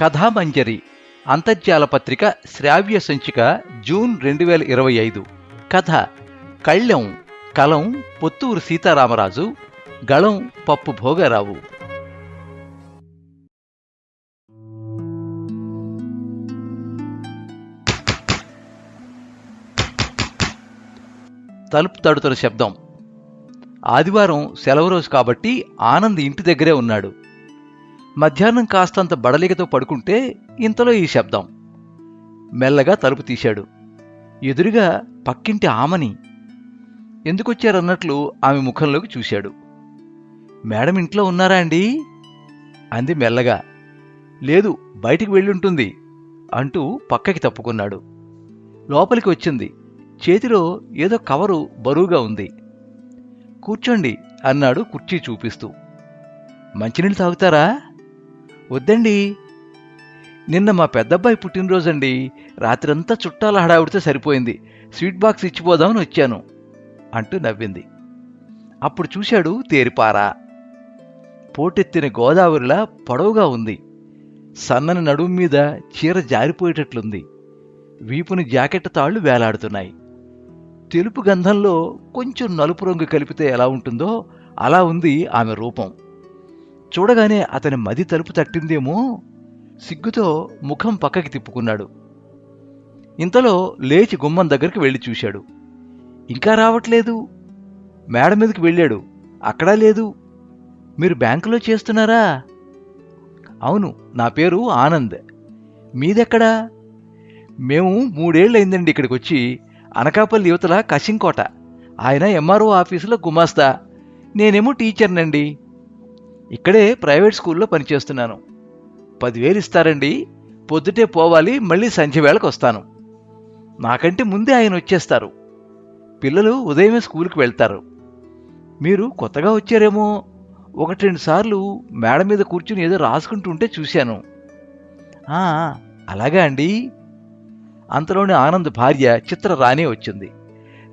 కథామంజరి అంతర్జాల పత్రిక శ్రావ్య సంచిక జూన్ రెండు వేల ఇరవై ఐదు. కథ కళ్ళెం కలం పొత్తూరు సీతారామరాజు గళం పప్పు భోగరావు. తలుపు తడుతున్న శబ్దం. ఆదివారం సెలవు రోజు కాబట్టి ఆనంద్ ఇంటి దగ్గరే ఉన్నాడు. మధ్యాహ్నం కాస్తంత బడలికతో పడుకుంటే ఇంతలో ఈ శబ్దం. మెల్లగా తలుపు తీశాడు. ఎదురుగా పక్కింటి ఆమని ఎందుకొచ్చారన్నట్లు ఆమె ముఖంలోకి చూశాడు. మేడం ఇంట్లో ఉన్నారా అండి? అంది మెల్లగా. లేదు బయటికి వెళ్ళుంటుంది అంటూ పక్కకి తప్పుకున్నాడు. లోపలికి వచ్చింది. చేతిలో ఏదో కవరు బరువుగా ఉంది. కూర్చోండి అన్నాడు కుర్చీ చూపిస్తూ. మంచినీళ్ళు తాగుతారా? వద్దండి. నిన్న మా పెద్దబ్బాయి పుట్టినరోజండి రాత్రంతా చుట్టాల హడావిడితే సరిపోయింది. స్వీట్ బాక్స్ ఇచ్చిపోదామని వచ్చాను అంటూ నవ్వింది. అప్పుడు చూశాడు తేరిపారా. పోటెత్తిన గోదావరిలా పొడవుగా ఉంది. సన్నని నడుము మీద చీర జారిపోయేటట్లుంది. వీపుని జాకెట్ తాళ్ళు వేలాడుతున్నాయి. తెలుపు గంధంలో కొంచెం నలుపు రంగు కలిపితే ఎలా ఉంటుందో అలా ఉంది ఆమె రూపం. చూడగానే అతని మది తలుపు తట్టిందేమో సిగ్గుతో ముఖం పక్కకి తిప్పుకున్నాడు. ఇంతలో లేచి గుమ్మం దగ్గరికి వెళ్ళి చూశాడు. ఇంకా రావట్లేదు? మేడ మీదకి వెళ్ళాడు. అక్కడా లేదు. మీరు బ్యాంకులో చేస్తున్నారా? అవును నా పేరు ఆనంద్. మీదెక్కడా? మేము మూడేళ్ళయిందండి ఇక్కడికి వచ్చి అనకాపల్లి యువతల కశింకోట. ఆయన ఎంఆర్ఓ ఆఫీసులో గుమాస్తా. నేనేమో టీచర్నండి. ఇక్కడే ప్రైవేట్ స్కూల్లో పనిచేస్తున్నాను. పదివేలు ఇస్తారండి పొద్దుటే పోవాలి మళ్ళీ సంధ్య వేళకు వస్తాను. నాకంటే ముందే ఆయన వచ్చేస్తారు. పిల్లలు ఉదయమే స్కూల్కి వెళ్తారు. మీరు కొత్తగా వచ్చారేమో? ఒకటి రెండు సార్లు మేడ మీద కూర్చుని ఏదో రాసుకుంటుంటే చూశాను. అలాగా అండి. అంతలోనే ఆనంద్ భార్య చిత్ర రానే వచ్చింది.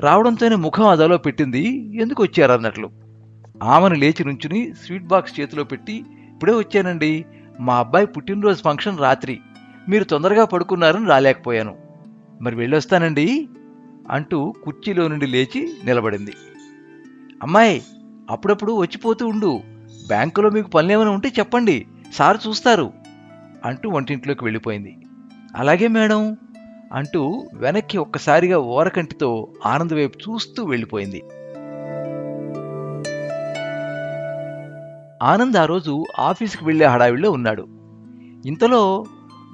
రావడంతోనే ముఖం అదలో పెట్టింది. ఎందుకు వచ్చారన్నట్లు? ఆమెను లేచి నుంచుని స్వీట్ బాక్స్ చేతిలో పెట్టి ఇప్పుడే వచ్చానండి. మా అబ్బాయి పుట్టినరోజు ఫంక్షన్ రాత్రి. మీరు తొందరగా పడుకున్నారని రాలేకపోయాను. మరి వెళ్ళొస్తానండి? అంటూ కుర్చీలో నుండి లేచి నిలబడింది. అమ్మాయి అప్పుడప్పుడు వచ్చిపోతూ ఉండు. బ్యాంకులో మీకు పనులేమైనా ఉంటే చెప్పండి. సార్ చూస్తారు. అంటూ వంటింట్లోకి వెళ్ళిపోయింది. అలాగే మేడం అంటూ వెనక్కి ఒక్కసారిగా ఓరకంటితో ఆనంద్ వైపు చూస్తూ వెళ్ళిపోయింది. ఆనంద్ ఆ రోజు ఆఫీస్కి వెళ్ళే హడావిడిలో ఉన్నాడు. ఇంతలో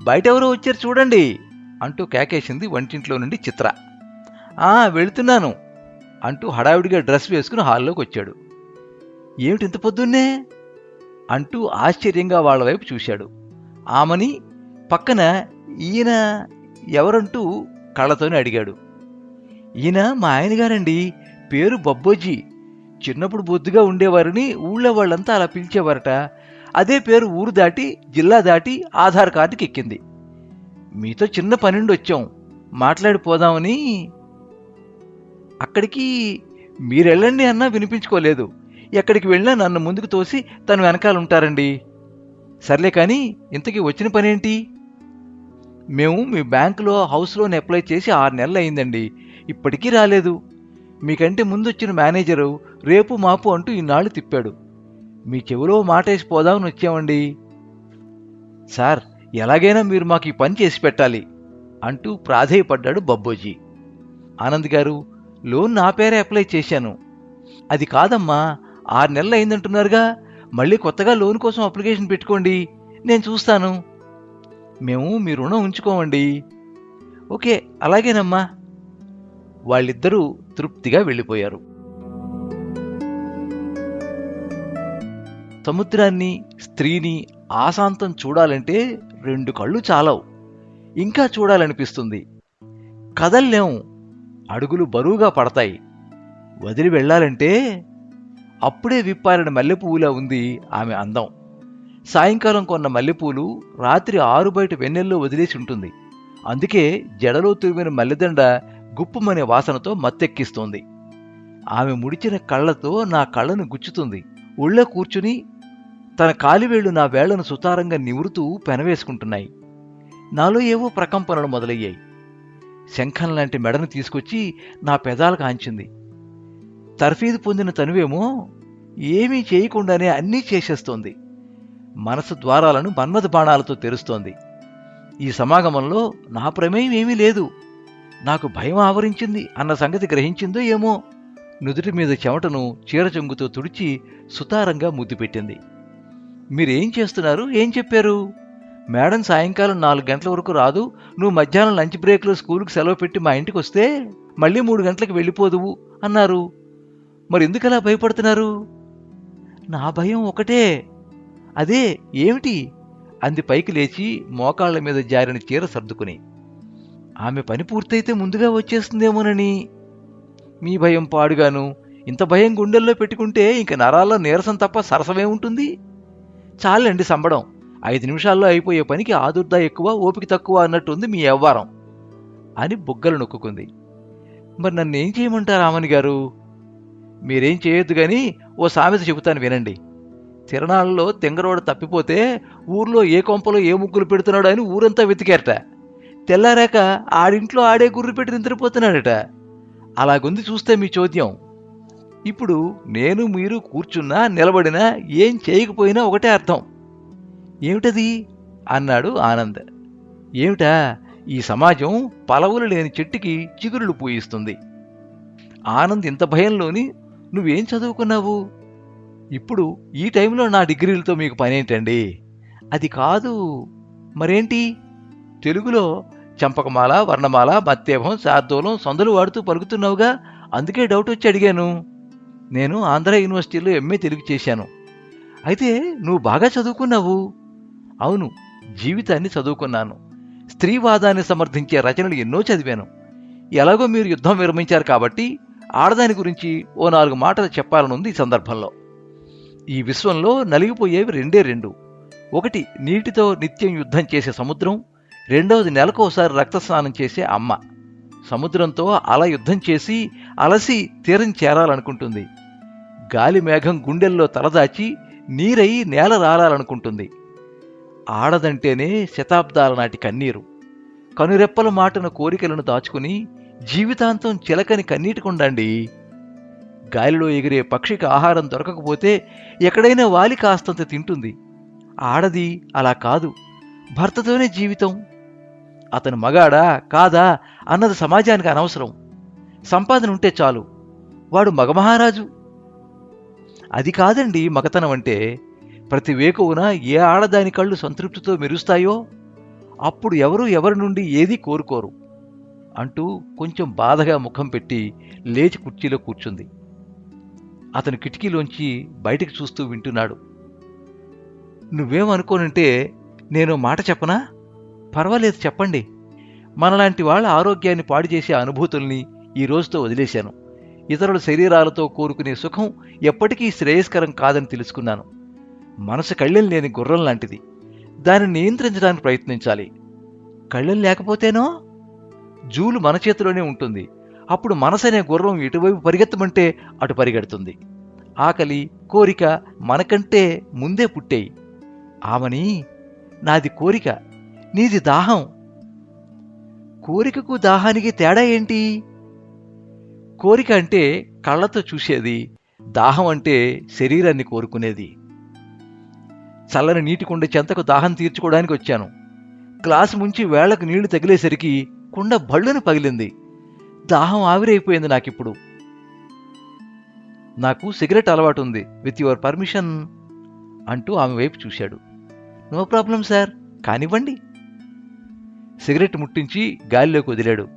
బయటెవరో వచ్చారు చూడండి అంటూ కేకేసింది వంటింట్లో నుండి చిత్ర. ఆ వెళుతున్నాను అంటూ హడావిడిగా డ్రెస్ వేసుకుని హాల్లోకి వచ్చాడు. ఏమిటి ఇంత పొద్దున్నే? అంటూ ఆశ్చర్యంగా వాళ్ళ వైపు చూశాడు. ఆమని పక్కన ఈయన ఎవరంటూ కళ్ళతోనే అడిగాడు. ఈయన మా ఆయనగారండి పేరు బబ్బోజీ. చిన్నప్పుడు బొద్దుగా ఉండేవారని ఊళ్ళో వాళ్ళంతా అలా పిలిచేవారట. అదే పేరు ఊరు దాటి జిల్లా దాటి ఆధార్ కార్డుకి ఎక్కింది. మీతో చిన్న పనుండి వచ్చాం. మాట్లాడిపోదామని అక్కడికి మీరెళ్ళండి అన్నా వినిపించుకోలేదు. ఎక్కడికి వెళ్ళినా నన్ను ముందుకు తోసి తను వెనకాల ఉంటారండి. సర్లే కానీ ఇంతకీ వచ్చిన పనేంటి? మేము మీ బ్యాంకులో హౌస్ లోన్ అప్లై చేసి ఆరు నెలలు అయిందండి. ఇప్పటికీ రాలేదు. మీకంటే ముందు వచ్చిన మేనేజరు రేపు మాపు అంటూ ఇన్నాళ్ళు తిప్పాడు. మీ చెవిలో మాటేసిపోదామని వచ్చామండి. సార్ ఎలాగైనా మీరు మాకు ఈ పని చేసి పెట్టాలి అంటూ ప్రాధేయపడ్డాడు బబ్బోజీ. ఆనంద్ గారు లోన్ నా పేరే అప్లై చేశాను. అది కాదమ్మా ఆరు నెలలు అయిందంటున్నారుగా మళ్ళీ కొత్తగా లోన్ కోసం అప్లికేషన్ పెట్టుకోండి నేను చూస్తాను. మేము మీ రుణం ఉంచుకోమండి. ఓకే అలాగేనమ్మా. వాళ్ళిద్దరూ తృప్తిగా వెళ్ళిపోయారు. సముద్రాన్ని స్త్రీని ఆశాంతం చూడాలంటే రెండు కళ్ళు చాలవు. ఇంకా చూడాలనిపిస్తుంది. కదల్లేం అడుగులు బరువుగా పడతాయి. వదిలి వెళ్ళాలంటే అప్పుడే విప్పారిన మల్లెపువ్వులా ఉంది ఆమె అందం. సాయంకాలం కొన్న మల్లెపూలు రాత్రి ఆరు బయట వెన్నెల్లో వదిలేసి ఉంటుంది. అందుకే జడలో తురిమిన మల్లెదండ గుప్పమనే వాసనతో మత్తెక్కిస్తోంది. ఆమె ముడిచిన కళ్ళతో నా కళ్ళను గుచ్చుతుంది. ఒళ్ళో కూర్చుని తన కాలివేళ్ళు నా వేళ్ళను సుతారంగా నివురుతూ పెనవేసుకుంటున్నాయి. నాలో ఏవో ప్రకంపనలు మొదలయ్యాయి. శంఖం లాంటి మెడను తీసుకొచ్చి నా పెదాలకు ఆంచింది. తర్ఫీదు పొందిన తనువేమో ఏమీ చేయకుండానే అన్నీ చేసేస్తోంది. మనసు ద్వారాలను మన్మథ బాణాలతో తెరుస్తోంది. ఈ సమాగమంలో నా ప్రమేయం ఏమీ లేదు. నాకు భయం ఆవరించింది అన్న సంగతి గ్రహించిందో ఏమో? నుదుటి మీద చెమటను చీరచొంగుతో తుడిచి సుతారంగా ముద్దు పెట్టింది. మీరేం చేస్తున్నారు? ఏం చెప్పారు? మేడం సాయంకాలం నాలుగు గంటల వరకు రాదు. నువ్వు మధ్యాహ్నం లంచ్ బ్రేక్లో స్కూల్కి సెలవు పెట్టి మా ఇంటికి వస్తే మళ్ళీ మూడు గంటలకు వెళ్ళిపోదువు అన్నారు. మరి ఎందుకలా భయపడుతున్నారు? నా భయం ఒకటే. అదే ఏమిటి? అంది పైకి లేచి మోకాళ్ళ మీద జారిన చీర సర్దుకుని. ఆమె పని పూర్తయితే ముందుగా వచ్చేస్తుందేమోనని. మీ భయం పాడుగాను. ఇంత భయం గుండెల్లో పెట్టుకుంటే ఇంక నరాల్లో నీరసం తప్ప సరసమే ఉంటుంది. చాలండి సంబడం. ఐదు నిమిషాల్లో అయిపోయే పనికి ఆదుర్దా ఎక్కువ ఓపిక తక్కువ అన్నట్టుంది మీ వ్యవహారం అని బుగ్గలు నొక్కుంది మరి నన్ను ఏం చేయమంటారు రామని గారు? మీరేం చేయొద్దు కానీ ఓ సామెత చెబుతాను వినండి. తిరణాలలో తెంగరోడ తప్పిపోతే ఊర్లో ఏ కొంపలో ఏ ముగ్గులు పెడుతున్నాడో అని ఊరంతా వెతికారట. తెల్లారాక ఆడింట్లో ఆడే గుర్రు పెట్టి నిద్రపోతున్నాడట అలాగుంది చూస్తే మీ చోద్యం. ఇప్పుడు నేను మీరు కూర్చున్నా నిలబడినా ఏం చేయకపోయినా ఒకటే అర్థం. ఏమిటది? అన్నాడు ఆనంద్. ఏమిటా? ఈ సమాజం పలవులు లేని చెట్టుకి చిగురులు పూయిస్తుంది. ఆనంద్ ఇంత భయంలోని నువ్వేం చదువుకున్నావు? ఇప్పుడు ఈ టైంలో నా డిగ్రీలతో మీకు పనేంటండి? అది కాదు. మరేంటి? తెలుగులో చంపకమాల వర్ణమాల మత్తేభం శార్దూలం సందులు వాడుతూ పలుకుతున్నావుగా? అందుకే డౌట్ వచ్చి అడిగాను. నేను ఆంధ్ర యూనివర్సిటీలో ఎంఏ తెలుగు చేశాను. అయితే నువ్వు బాగా చదువుకున్నావు. అవును జీవితాన్ని చదువుకున్నాను. స్త్రీవాదాన్ని సమర్థించే రచనలు ఎన్నో చదివాను. ఎలాగో మీరు యుద్ధం విరమించారు కాబట్టి ఆడదాని గురించి ఓ నాలుగు మాటలు చెప్పాలనుంది ఈ సందర్భంలో. ఈ విశ్వంలో నలిగిపోయేవి రెండే రెండు. ఒకటి నీటితో నిత్యం యుద్ధం చేసే సముద్రం. రెండవది నెలకోసారి రక్తస్నానం చేసే అమ్మ. సముద్రంతో అల యుద్ధం చేసి అలసి తీరం చేరాలనుకుంటుంది. గాలి మేఘం గుండెల్లో తలదాచి నీరై నేల రాలాలనుకుంటుంది. ఆడదంటేనే శతాబ్దాల నాటి కన్నీరు. కనురెప్పల మాటను కోరికలను దాచుకుని జీవితాంతం చిలకని కన్నీటికుండండి. గాలిలో ఎగిరే పక్షికి ఆహారం దొరకకపోతే ఎక్కడైనా వాలి కాస్తంత తింటుంది. ఆడది అలా కాదు. భర్తతోనే జీవితం. అతను మగాడా కాదా అన్నది సమాజానికి అనవసరం. సంపాదన ఉంటే చాలు. వాడు మగమహారాజు అది కాదండి మగతనం అంటే ప్రతి వేకువున ఏ ఆడదాని కళ్ళు సంతృప్తితో మెరుస్తాయో అప్పుడు ఎవరు ఎవరి నుండి ఏదీ కోరుకోరు అంటూ కొంచెం బాధగా ముఖం పెట్టి లేచి కుర్చీలో కూర్చుంది. అతను కిటికీలోంచి బయటికి చూస్తూ వింటున్నాడు. నువ్వేమనుకోనంటే నేను మాట చెప్పనా? పర్వాలేదు చెప్పండి. మనలాంటి వాళ్ళ ఆరోగ్యాన్ని పాడు చేసే అనుభూతుల్ని ఈ రోజుతో వదిలేశాను. ఇతరుల శరీరాలతో కోరుకునే సుఖం ఎప్పటికీ శ్రేయస్కరం కాదని తెలుసుకున్నాను. మనసు కళ్ళెం లేని గుర్రం లాంటిది. దాన్ని నియంత్రించడానికి ప్రయత్నించాలి. కళ్ళెం లేకపోతేనో? జూలు మన చేతిలోనే ఉంటుంది. అప్పుడు మనసనే గుర్రం ఎటువైపు పరిగెత్తమంటే అటు పరిగెడుతుంది. ఆకలి కోరిక మనకంటే ముందే పుట్టేయి. ఆమని నాది కోరిక. నీది దాహం. కోరికకు దాహానికి తేడా ఏంటి? కోరిక అంటే కళ్ళతో చూసేది దాహం అంటే శరీరాన్ని కోరుకునేది. చల్లని నీటి కుండ చెంతకు దాహం తీర్చుకోవడానికి వచ్చాను. గ్లాసు ముంచి వేళ్ళకు నీళ్ళు తగిలేసరికి కుండ బళ్ళును పగిలింది. దాహం ఆవిరైపోయింది నాకిప్పుడు. నాకు సిగరెట్ అలవాటు ఉంది. విత్ యువర్ పర్మిషన్ అంటూ ఆమె వైపు చూశాడు. No problem sir. కానివ్వండి. సిగరెట్ ముట్టించి గాలిలోకి వదిలాడు.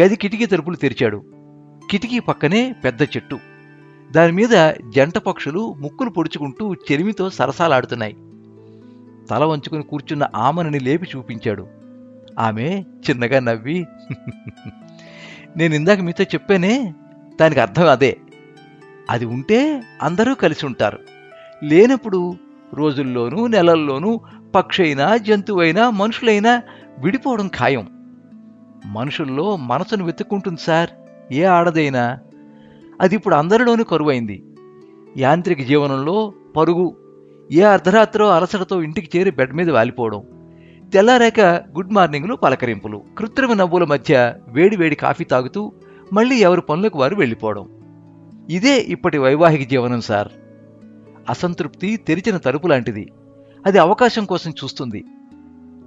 గది కిటికీ తలుపులు తెరిచాడు. కిటికీ పక్కనే పెద్ద చెట్టు. దాని మీద జంట పక్షులు ముక్కులు పొడుచుకుంటూ చెరిమితో సరసాలాడుతున్నాయి. తల వంచుకుని కూర్చున్న ఆమెనని లేపి చూపించాడు. ఆమె చిన్నగా నవ్వి నేను ఇందాక మీతో చెప్పానే దానికి అర్థం అదే. అది ఉంటే అందరూ కలిసి ఉంటారు. లేనప్పుడు రోజుల్లోనూ నెలల్లోనూ పక్షైనా జంతువైనా మనుషులైనా విడిపోవడం ఖాయం. మనుషుల్లో మనసును వెతుక్కుంటుంది సార్. ఏ ఆడదైనా. అది ఇప్పుడు అందరిలోనూ కరువైంది. యాంత్రిక జీవనంలో పరుగు ఏ అర్ధరాత్రో అలసటతో ఇంటికి చేరి బెడ్ మీద వాలిపోవడం తెల్లారాక గుడ్ మార్నింగ్లు పలకరింపులు కృత్రిమ నవ్వుల మధ్య వేడి వేడి కాఫీ తాగుతూ మళ్ళీ ఎవరి పనులకు వారు వెళ్ళిపోవడం. ఇదే ఇప్పటి వైవాహిక జీవనం సార్. అసంతృప్తి తెరిచిన తలుపు లాంటిది. అది అవకాశం కోసం చూస్తుంది.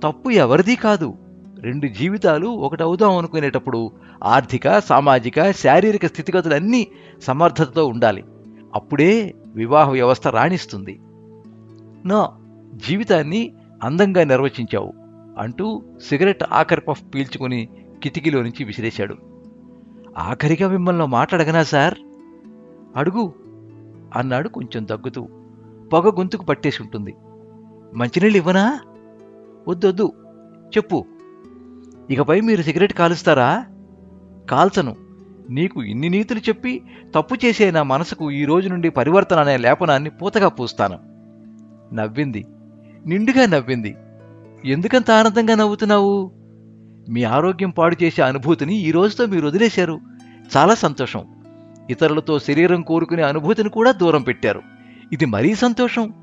తప్పు ఎవరిది కాదు. రెండు జీవితాలు ఒకటవుదాం అనుకునేటప్పుడు ఆర్థిక సామాజిక శారీరక స్థితిగతులన్నీ సమర్థతతో ఉండాలి. అప్పుడే వివాహ వ్యవస్థ రాణిస్తుంది. నా జీవితాన్ని అందంగా నిర్వచించావు అంటూ సిగరెట్ ఆఖరి పఫ్ పీల్చుకుని కిటికీలో నుంచి విసిరేశాడు. ఆఖరిగా మిమ్మల్ని మాట్లాడగనా సార్? అడుగు అన్నాడు కొంచెం దగ్గుతూ. పొగ గొంతుకు పట్టేసి ఉంటుంది మంచినీళ్ళు ఇవ్వనా? వద్దొద్దు. చెప్పు. ఇకపై మీరు సిగరెట్ కాలుస్తారా? కాల్చను. నీకు ఇన్ని నీతులు చెప్పి తప్పు చేసే నా మనసుకు ఈ రోజు నుండి పరివర్తన అనే లేపనాన్ని పూతగా పూస్తాను. నవ్వింది. నిండుగా నవ్వింది. ఎందుకంత ఆనందంగా నవ్వుతున్నావు? మీ ఆరోగ్యం పాడు చేసే అనుభూతిని ఈ రోజుతో మీరు వదిలేశారు. చాలా సంతోషం. ఇతరులతో శరీరం కోరుకునే అనుభూతిని కూడా దూరం పెట్టారు. ఇది మరీ సంతోషం.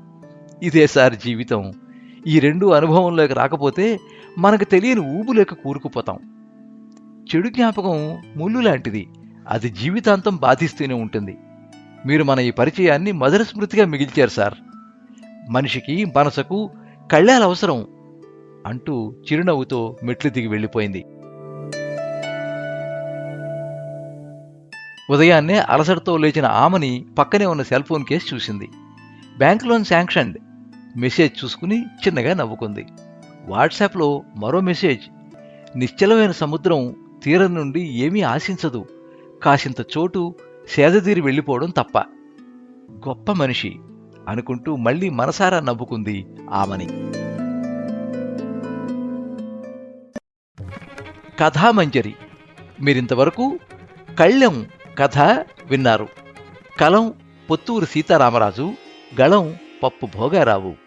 ఇదే సార్ జీవితం. ఈ రెండు అనుభవంలోకి రాకపోతే మనకు తెలియని ఊబులేక కూరుకుపోతాం. చెడు జ్ఞాపకం ముళ్ళు లాంటిది. అది జీవితాంతం బాధిస్తూనే ఉంటుంది. మీరు మన ఈ పరిచయాన్ని మధుర స్మృతిగా మిగిల్చారు సార్. మనిషికి మనసుకు కళ్ళాలు అవసరం అంటూ చిరునవ్వుతో మెట్లు దిగి వెళ్ళిపోయింది. ఉదయాన్నే అలసటతో లేచిన ఆమని పక్కనే ఉన్న సెల్ ఫోన్ కేసు చూసింది. బ్యాంక్ లోన్ శాంక్షన్డ్ మెసేజ్ చూసుకుని చిన్నగా నవ్వుకుంది. వాట్సాప్లో మరో మెసేజ్ నిశ్చలమైన సముద్రం తీరం నుండి ఏమీ ఆశించదు. కాసింత చోటు సేదతీరి వెళ్ళిపోవడం తప్ప. గొప్ప మనిషి అనుకుంటూ మళ్ళీ మనసారా నవ్వుకుంది ఆమని. కథామంజరి మీరింతవరకు కళ్ళెం కథ విన్నారు. కలం పొత్తూరు సీతారామరాజు గళం పప్పు భోగారావు.